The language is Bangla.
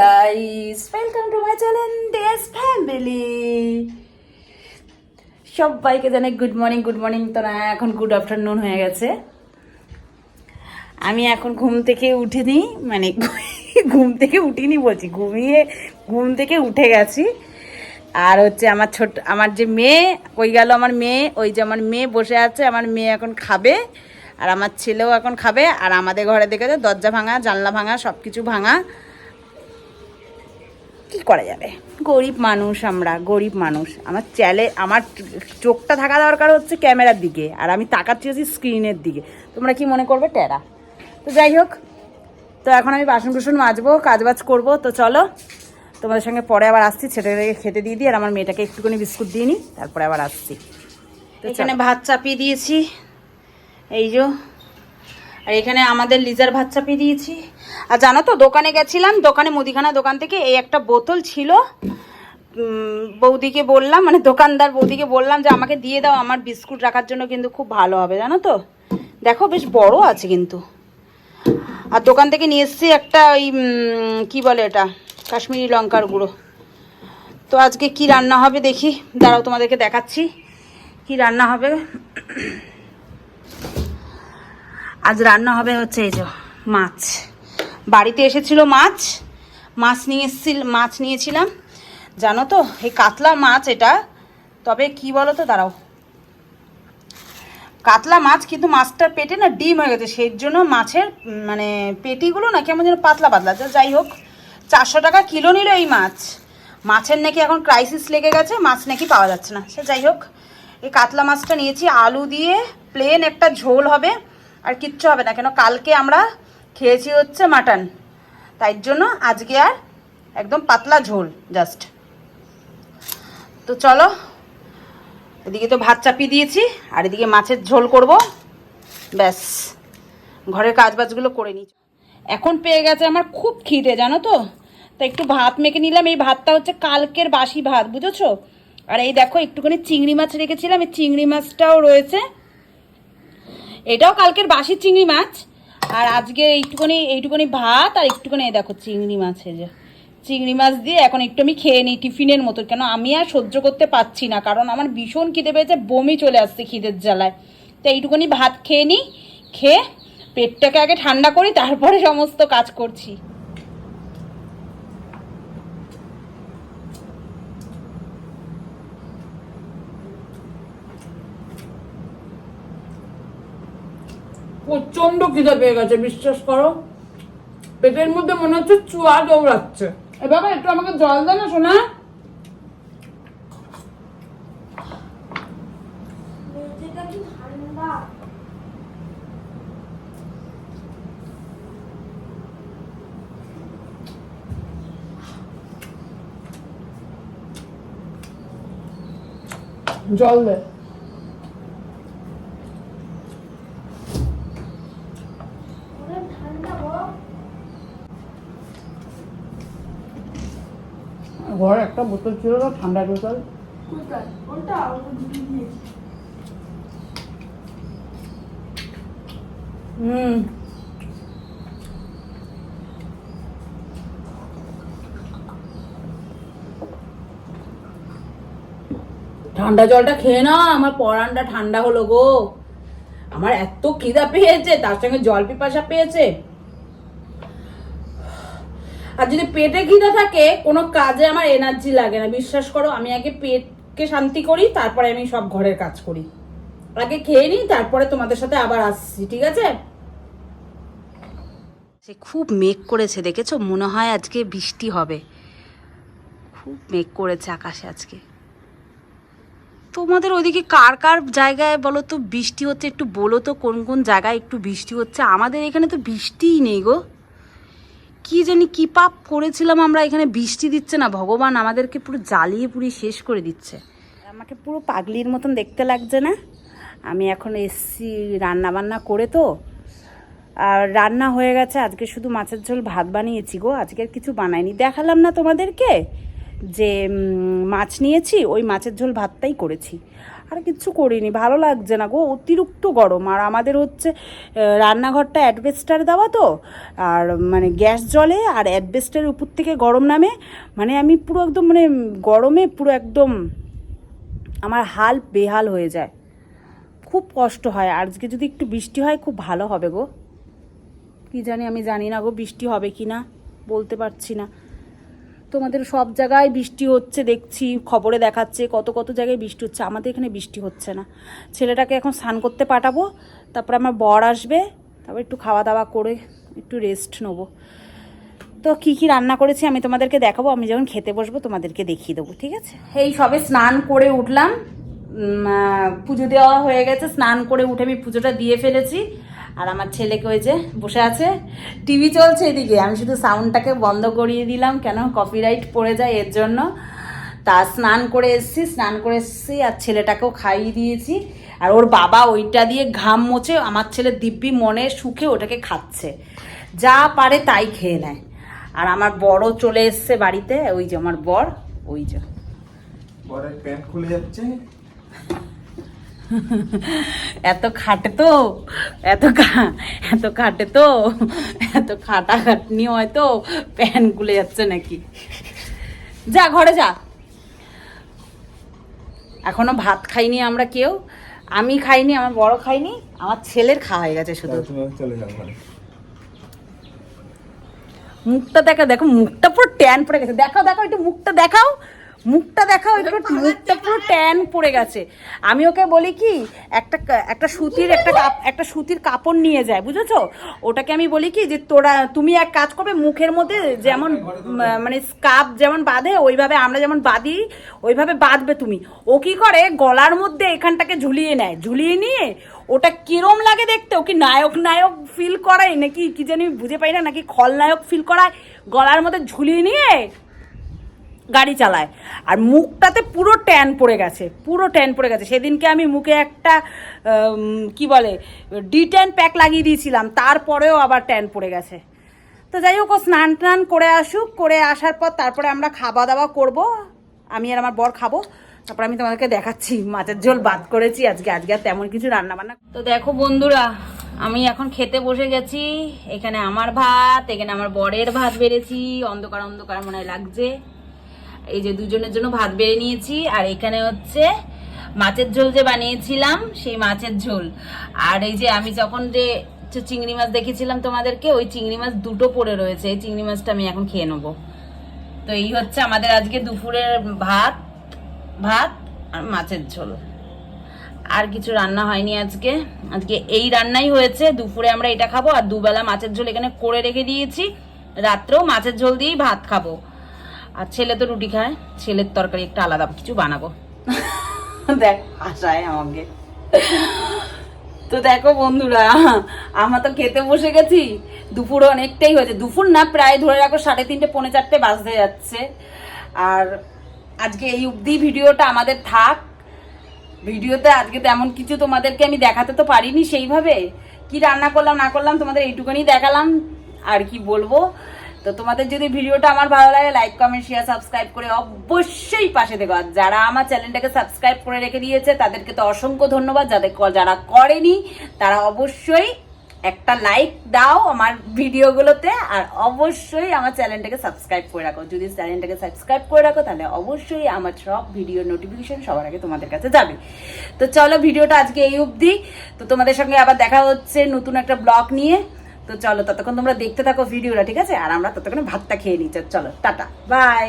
Guys welcome to my channel dress family সবাইকে জানাই গুড মর্নিং গুড মর্নিং তো না, এখন গুড আফটারনুন হয়ে গেছে। আমি এখন ঘুম থেকে উঠিনি মানে ঘুম থেকে উঠিনি বলছি, ঘুমিয়ে, ঘুম থেকে উঠে গেছি। আর হচ্ছে আমার ছোট, আমার যে মেয়ে ওই গেল আমার মেয়ে, ওই যে আমার মেয়ে বসে আছে, আমার মেয়ে এখন খাবে, আর আমার ছেলেও এখন খাবে, আর আমাদের ঘরে দেখে দরজা ভাঙা, জানলা ভাঙা সব কিছু ভাঙা। কি করা যাবে? গরিব মানুষ আমরা গরিব মানুষ। আমার চ্যালে আমার চোখটা থাকা দরকার হচ্ছে ক্যামেরার দিকে আর আমি তাকাচ্ছি হচ্ছে স্ক্রিনের দিকে। তোমরা কি মনে করবে? টেরা। তো যাই হোক তো এখন আমি বাসন কুসন মাজবো কাজবাজ করব। তো চলো তোমাদের সঙ্গে পরে আবার আসছি ছেলেটাকে খেতে দিয়ে দিই আর আমার মেয়েটাকে একটুখানি বিস্কুট দিয়ে নিই তারপরে আবার আসছি। তো এখানে ভাত চাপিয়ে দিয়েছি এই যে। আর এখানে আমাদের লিজার ভাত চাপিয়ে দিয়েছি। আর জানো তো, দোকানে গেছিলাম, দোকানে মুদিখানা দোকান থেকে এই একটা বোতল ছিল। বৌদিকে বললাম মানে দোকানদার বৌদিকে বললাম যে আমাকে দিয়ে দাও, আমার বিস্কুট রাখার জন্য কিন্তু খুব ভালো হবে, জানো তো। দেখো, বেশ বড় আছে কিন্তু। আর দোকান থেকে নিয়ে এসেছি একটা ওই কি বলে এটা, কাশ্মীরি লঙ্কার গুঁড়ো। তো আজকে কি রান্না হবে দেখি, দাঁড়াও তোমাদেরকে দেখাচ্ছি, কি রান্না হবে। আজ রান্না হবে হচ্ছে এই যে মাছ। বাড়িতে এসেছিল মাছ। মাছ নিয়ে এসেছিল মাছ নিয়েছিলাম। জানো তো, এই কাতলা মাছ এটা। তবে কি বলো তো দাঁড়াও। কাতলা মাছ কিন্তু মাছটার পেটে না ডিম হয়ে গেছে, সেই জন্য মাছের মানে পেটিগুলো না কেমন যেন পাতলা পাতলা। যাই হোক, চারশো টাকা কিলো নিল এই মাছ। মাছের নাকি এখন ক্রাইসিস লেগে গেছে, মাছ নাকি পাওয়া যাচ্ছে না। সে যাই হোক, এই কাতলা মাছটা নিয়েছি, আলু দিয়ে প্লেন একটা ঝোল হবে, আর কিচ্ছু হবে না। কেন, কালকে আমরা খেয়েছি হচ্ছে মাটন। তাই জন্য আজকে আর একদম পাতলা ঝোল জাস্ট তো চলো, এদিকে তো ভাত চাপিয়ে দিয়েছি, আর এদিকে মাছের ঝোল করব। ব্যাস, ঘরের কাজবাজগুলো করে নিই। এখন পেয়ে গেছে আমার খুব খিদে, জানো তো? তা একটু ভাত মেখে নিলাম, এই ভাতটা হচ্ছে কালকের বাসি ভাত, বুঝেছ? আর এই দেখো, একটুখানি চিংড়ি মাছ রেখেছিলাম, এই চিংড়ি মাছটাও রয়েছে। এটাও কালকের বাসি চিংড়ি মাছ। আর আজকে এইটুকুনি এইটুকুনি ভাত আর একটুখানি এই দেখো চিংড়ি মাছ যে। চিংড়ি মাছ দিয়ে এখন একটু আমি খেয়ে নিই টিফিনের মতো, কেন আমি আর সহ্য করতে পারছি না, কারণ আমার ভীষণ খিদে পেয়েছে, বমি চলে আসছে খিদের জ্বালায়। তো এইটুকুনি ভাত খেয়ে নিই, খেয়ে পেটটাকে আগে ঠান্ডা করি, তারপরে সমস্ত কাজ করছি। প্রচণ্ড খিদে পেয়ে গেছে বিশ্বাস করো। পেটের মধ্যে মনে হচ্ছে চুয়া দৌড়াচ্ছে। এ বাবা একটু আমাকে জল দে না শোনা জল দে। ঘরে একটা বোতল ছিল না ঠান্ডার বোতল। হুম। ঠান্ডা জলটা খেয়ে না আমার পরানটা ঠান্ডা হলো গো। আমার এত খিদা পেয়েছে তার সঙ্গে জল পিপাসা পেয়েছে। আর যদি পেটে খিদা থাকে, কোনো কাজে আমার এনার্জি লাগে না। বিশ্বাস করো, আমি আগে পেটকে শান্তি করি, তারপরে আমি সব ঘরের কাজ করি। আগে খেয়ে নিই, তারপরে তোমাদের সাথে আবার আসছি, ঠিক আছে? সে খুব মেঘ করেছে, দেখেছ? মনে হয় আজকে বৃষ্টি হবে। খুব মেঘ করেছে আকাশে আজকে। তোমাদের ওইদিকে কার কার জায়গায় বলো তো বৃষ্টি হচ্ছে? একটু বলো তো, কোন কোন জায়গায় একটু বৃষ্টি হচ্ছে? আমাদের এখানে তো বৃষ্টিই নেই গো। কি জানি কি পাপ করেছিলাম আমরা এখানে বৃষ্টি দিচ্ছে না, ভগবান আমাদেরকে পুরো জ্বালিয়ে পুড়িয়ে শেষ করে দিচ্ছে। আমাকে পুরো পাগলির মতন দেখতে লাগছে না? আমি এখন এসছি রান্না বান্না করে তো। আর রান্না হয়ে গেছে, আজকে শুধু মাছের ঝোল ভাত বানিয়েছি গো, আজকে আর কিছু বানাইনি। দেখালাম না তোমাদেরকে? যে মাছ নিয়েছি, ওই মাছের ঝোল ভাতটাই করেছি। আর কিচ্ছু করিনি, ভালো লাগছে না গো, অতিরিক্ত গরম। আর আমাদের হচ্ছে রান্নাঘরটা অ্যাডভেস্টার দেওয়া তো, আর মানে গ্যাস জলে, আর অ্যাডভেস্টারের উপর থেকে গরম নামে মানে আমি পুরো একদম মানে গরমে পুরো একদম, আমার হাল বেহাল হয়ে যায়। খুব কষ্ট হয়, আজকে যদি একটু বৃষ্টি হয়, খুব ভালো হবে গো। কি জানি আমি জানি না গো, বৃষ্টি হবে কি না বলতে পারছি না। তোমাদের সব জায়গায় বৃষ্টি হচ্ছে, দেখছি, খবরে দেখাচ্ছে, কত কত জায়গায় বৃষ্টি হচ্ছে। আমাদের এখানে বৃষ্টি হচ্ছে না। ছেলেটাকে এখন স্নান করতে পাঠাবো, তারপরে আমার বর আসবে, তারপর একটু খাওয়া দাওয়া করে একটু রেস্ট নেব। তো কি কি রান্না করেছি আমি তোমাদেরকে দেখাবো, আমি যখন খেতে বসবো তোমাদেরকে দেখিয়ে দেবো, ঠিক আছে? এই সবে স্নান করে উঠলাম। পুজো দেওয়া হয়ে গেছে, স্নান করে উঠে আমি পুজোটা দিয়ে ফেলেছি। আর আমার ছেলেকে ওই যে বসে আছে, টিভি চলছে এদিকে। আমি শুধু সাউন্ডটাকে বন্ধ করিয়ে দিলাম, কেন কপিরাইট পড়ে যায় এর জন্য। তা স্নান করে এসেছি, স্নান করে এসেছি আর ছেলেটাকেও খাইয়ে দিয়েছি। আর ওর বাবা ওইটা দিয়ে ঘাম মোছে, আমার ছেলে দিব্যি মনে সুখে ওটাকে খাচ্ছে। যা পারে তাই খেয়ে নেয়। আর আমার বড় চলে এসছে বাড়িতে, ওই যে আমার বর, ওই যে। পরের প্যান্ট খুলে যাচ্ছে। এত খাটে তো এত এত খাটে তো এত খাটা খাটনি হয়তো প্যান গুলে যাচ্ছে নাকি? যা ঘরে যা। এখনও ভাত খাইনি আমরা কেউ আমি খাইনি আমার বড় খাইনি আমার ছেলের খাওয়া হয়ে গেছে শুধু। মুখটা দেখা দেখো মুখটা পুরো ট্যান পড়ে গেছে। দেখাও দেখাও একটু মুখটা দেখাও। মুখটা দেখাও একটু মুখটা পুরো ট্যান পড়ে গেছে। আমি ওকে বলি কি একটা একটা সুতির একটা কাপ একটা সুতির কাপড় নিয়ে যায় বুঝেছ? ওটাকে আমি বলি কি যে তোরা তুমি এক কাজ করবে মুখের মধ্যে যেমন মানে স্কার্ফ যেমন বাঁধে ওইভাবে আমরা যেমন বাঁধি ওইভাবে বাঁধবে তুমি। ও কি করে গলার মধ্যে এখানটাকে ঝুলিয়ে নেয়। ঝুলিয়ে নিয়ে ওটা কিরম লাগে দেখতে? ও কি নায়ক নায়ক ফিল করায় নাকি কি জানি বুঝে পাই না নাকি খলনায়ক ফিল করায়? গলার মধ্যে ঝুলিয়ে নিয়ে গাড়ি চালায়। আর মুখটাতে পুরো ট্যান পড়ে গেছে, পুরো ট্যান পড়ে গেছে। সেদিনকে আমি মুখে একটা কি বলে ডি ট্যান প্যাক লাগিয়ে দিয়েছিলাম, তারপরেও আবার ট্যান পড়ে গেছে। তো যাই হোক, ও স্নান টান করে আসুক, করে আসার পর তারপরে আমরা খাওয়া দাওয়া করব। আমি আর আমার বর খাব। তারপর আমি তোমাদেরকে দেখাচ্ছি, মাছের ঝোল বাদ করেছি আজকে। আজকে আর তেমন কিছু রান্না বান্না তো দেখো বন্ধুরা, আমি এখন খেতে বসে গেছি। এখানে আমার ভাত, এখানে আমার বরের ভাত বেড়েছি। অন্ধকার অন্ধকার মনে লাগছে। এই যে দুজনের জন্য ভাত বেড়ে নিয়েছি, আর এখানে হচ্ছে মাছের ঝোল যে বানিয়েছিলাম, সেই মাছের ঝোল। আর এই যে আমি যখন যে চিংড়ি মাছ দেখেছিলাম তোমাদেরকে, ওই চিংড়ি মাছ দুটো পড়ে রয়েছে, এই চিংড়ি মাছটা আমি এখন খেয়ে নেব। তো এই হচ্ছে আমাদের আজকে দুপুরের ভাত ভাত আর মাছের ঝোল। আর কিছু রান্না হয়নি আজকে। আজকে এই রান্নাই হয়েছে, দুপুরে আমরা এটা খাব, আর দুবেলা মাছের ঝোল এখানে করে রেখে দিয়েছি। রাত্রেও মাছের ঝোল দিয়েই ভাত খাব। আর ছেলে তো রুটি খায়, ছেলের তরকারি একটা আলাদা কিছু বানাবো। দেখ, হাসায় আমাকে। তো দেখো বন্ধুরা, আমরা তো খেতে বসে গেছি। দুপুর অনেকটাই হয়েছে। দুপুর না, প্রায় ধরে রাখো, সাড়ে তিনটে, পৌনে চারটে বাজতে যাচ্ছে। আর আজকে এই অবধি ভিডিওটা আমাদের থাক। ভিডিওতে আজকে তেমন কিছু তোমাদেরকে আমি দেখাতে তো পারিনি সেইভাবে। কি রান্না করলাম, না করলাম তোমাদের এইটুকুনি দেখালাম। আর কি বলব? তো তোমাদের যদি ভিডিওটা আমার ভালো লাগে লাইক কমেন্ট শেয়ার সাবস্ক্রাইব করে অবশ্যই পাশে দেখো আর যারা আমার চ্যানেলটাকে সাবস্ক্রাইব করে রেখে দিয়েছে, তাদেরকে তো অসংখ্য ধন্যবাদ। যাদের যারা করেনি, তারা অবশ্যই একটা লাইক দাও আমার ভিডিওগুলোতে, আর অবশ্যই আমার চ্যানেলটাকে সাবস্ক্রাইব করে রাখো। যদি চ্যানেলটাকে সাবস্ক্রাইব করে রাখো, তাহলে অবশ্যই আমার সব ভিডিও নোটিফিকেশন সবার আগে তোমাদের কাছে যাবে। তো চলো, ভিডিওটা আজকে এই অবধি। তো তোমাদের সঙ্গে আবার দেখা হচ্ছে নতুন একটা ব্লগ নিয়ে। তো চলো ততক্ষণ তোমরা দেখতে থাকো ভিডিওটা, ঠিক আছে? আর আমরা ততক্ষণে ভাতটা খেয়ে নিচ্ছি চলো, টাটা। বাই।